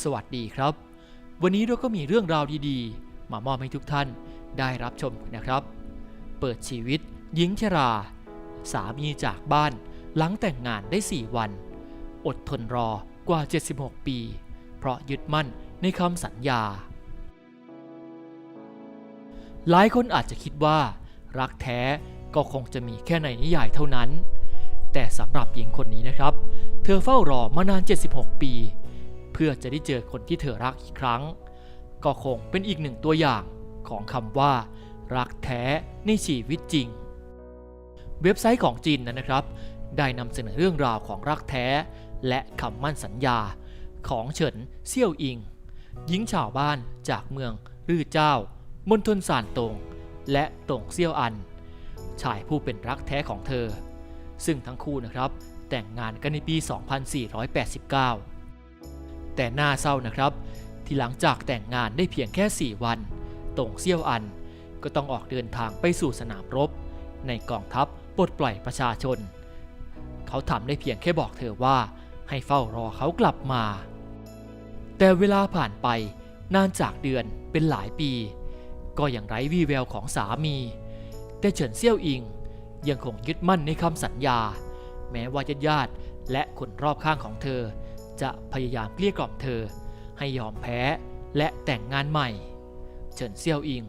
สวัสดีครับ วันนี้เราก็มีเรื่องราวดีๆ มามอบให้ทุกท่านได้รับชมนะครับ เปิดชีวิตหญิงชรา สามีจากบ้านหลังแต่งงานได้ 4 วัน อดทนรอกว่า 76 ปี เพราะยึดมั่นในคำสัญญา หลายคนอาจจะคิดว่า รักแท้ก็คงจะมีแค่ในนิยายเท่านั้น แต่สำหรับหญิงคนนี้นะครับ เธอเฝ้ารอมานาน 76 ปี เพื่อจะได้เจอคนที่เธอรักอีกครั้ง ก็คงเป็นอีกหนึ่งตัวอย่างของคำว่า รักแท้ในชีวิตจริง เว็บไซต์ของจีนนะครับ ได้นำเสนอเรื่องราวของรักแท้ และคำมั่นสัญญา ของเฉินเซี่ยวอิง หญิงชาวบ้านจากเมืองรื่อเจ้ามณฑลซานตง และตงเซี่ยวอัน ชายผู้เป็นรักแท้ของเธอ ซึ่งทั้งคู่นะครับแต่งงานกันในปี 2489 แต่น่าเศร้านะครับ ที่หลังจากแต่งงานได้เพียงแค่ 4 วันตงเซี่ยวอัน ก็ต้องออกเดินทางไปสู่สนามรบ ในกองทัพปลดปล่อยประชาชน เขาทำได้เพียงแค่บอกเธอว่าให้เฝ้ารอเขากลับมา แต่เวลาผ่านไปนานจากเดือนเป็นหลายปี ก็ยังไร้วี่แววของสามี แต่เฉินเซี่ยวอิงยังคงยึดมั่นในคำสัญญา แม้ว่าญาติญาติและคนรอบข้างของเธอ จะพยายามเกลี้ยกล่อมเธอ ให้ยอมแพ้และแต่งงานใหม่ เฉินเซี่ยวอิง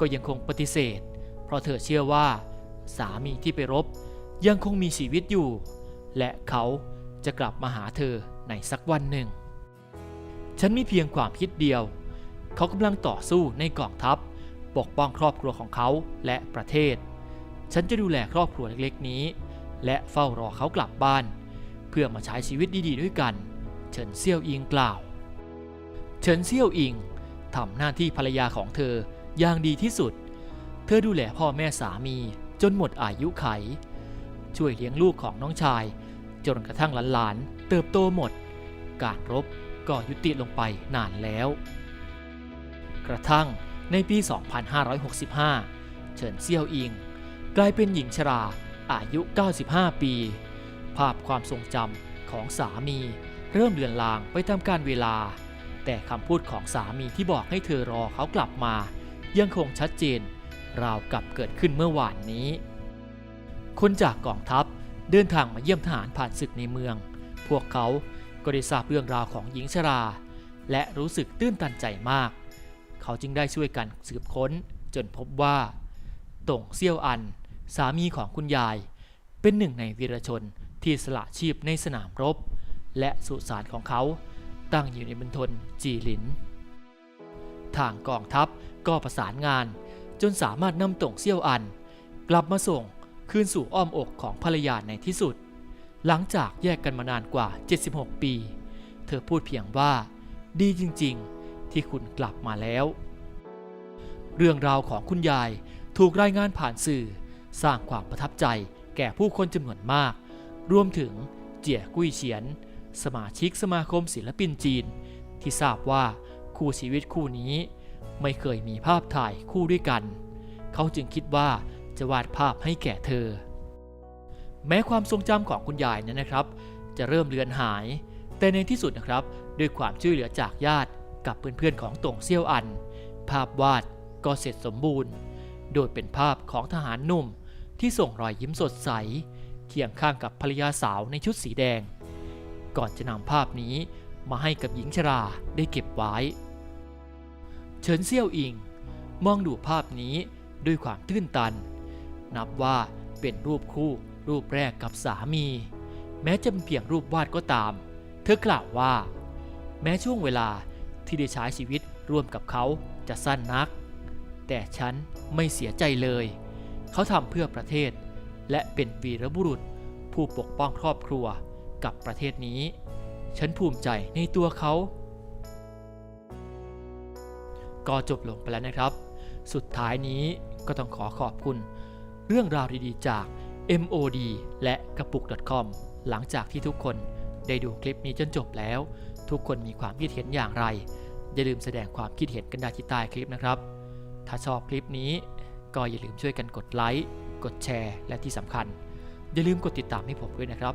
ก็ยังคงปฏิเสธ เพราะเธอเชื่อว่า สามีที่ไปรบยังคงมีชีวิตอยู่ และเขาจะกลับมาหาเธอในสักวันหนึ่ง ฉันมีเพียงความคิดเดียว เขากำลังต่อสู้ในกองทัพ ปกป้องครอบครัวของเขาและประเทศ ฉันจะดูแลครอบครัวเล็กๆนี้ และเฝ้ารอเขากลับบ้าน เพื่อมาใช้ชีวิตดีๆด้วยกัน เฉินเซี่ยวอิงกล่าว เฉินเซี่ยวอิงทำหน้าที่ภรรยาของเธออย่างดีที่สุด เธอดูแลพ่อแม่สามีจนหมดอายุไข ช่วยเลี้ยงลูกของน้องชาย จนกระทั่งหลานๆเติบโตหมด การรบก็ยุติลงไปนานแล้ว กระทั่งในปี 2565 เฉินเซี่ยวอิง กลายเป็นหญิงชราอายุ 95 ปี ภาพความทรงจำของสามี เริ่มเลือนลางไปตามกาลเวลา แต่คำพูดของสามีที่บอกให้เธอรอเขากลับมา ยังคงชัดเจน ราวกับเกิดขึ้นเมื่อวานนี้ คนจากกองทัพเดินทางมาเยี่ยมทหารผ่านศึกในเมือง พวกเขาก็ได้ทราบเรื่องราวของหญิงชรา และรู้สึกตื้นตันใจมาก เขาจึงได้ช่วยกันสืบค้นจนพบว่าตงเซี่ยวอัน สามีของคุณยาย เป็นหนึ่งในวีรชนที่สละชีพในสนามรบ และสุสานของเขาตั้งอยู่ในมณฑลจีหลิน ทางกองทัพก็ประสานงาน จนสามารถนำตงเซี่ยวอัน กลับมาส่งคืนสู่อ้อมอกของภรรยาในที่สุด หลังจากแยกกันมานานกว่า 76 ปี เธอพูดเพียงว่าดีจริงๆ ที่คุณกลับมาแล้ว เรื่องราวของคุณยายถูกรายงานผ่านสื่อ สร้างความประทับใจแก่ผู้คนจำนวนมาก รวมถึงเจี๋ยกุ้ยเฉียน สมาชิกสมาคมศิลปินจีน ที่ทราบว่าคู่ชีวิตคู่นี้ ไม่เคยมีภาพถ่ายคู่ด้วยกัน เขาจึงคิดว่าจะวาดภาพให้แก่เธอ แม้ความทรงจำของคุณยายนั้นนะครับ จะเริ่มเลือนหาย แต่ในที่สุดนะครับ ด้วยความช่วยเหลือจากญาติกับเพื่อนๆของตงเซี่ยวอัน ภาพวาดก็เสร็จสมบูรณ์ โดยเป็นภาพของทหารหนุ่มที่ส่งรอยยิ้มสดใสเคียงข้างกับภรรยาสาวในชุดสีแดง ก่อนจะนำภาพนี้มาให้กับหญิงชราได้เก็บไว้ เฉินเซี่ยวอิง มองดูภาพนี้ด้วยความตื้นตัน นับว่าเป็นรูปคู่รูปแรกกับสามี แม้จะเป็นเพียงรูปวาดก็ตาม เธอกล่าวว่า แม้ช่วงเวลาที่ได้ใช้ชีวิตร่วมกับเขาจะสั้นนัก แต่ฉันไม่เสียใจเลย เขาทำเพื่อประเทศ และเป็นวีรบุรุษผู้ปกป้องครอบครัว กับประเทศนี้ ฉันภูมิใจในตัวเขา ก็จบลงไปแล้วนะครับ สุดท้ายนี้ก็ต้องขอขอบคุณ เรื่องราวดีๆจาก MOD และกระปุก .com หลังจากที่ทุกคนได้ดูคลิปนี้จนจบแล้ว ทุกคนมีความคิดเห็นอย่างไร อย่าลืมแสดงความคิดเห็นกันได้ที่ใต้คลิปนะครับ ถ้าชอบคลิปนี้ ก็อย่าลืมช่วยกันกดไลค์ กดแชร์ และที่สำคัญ อย่าลืมกดติดตามให้ผมด้วยนะครับ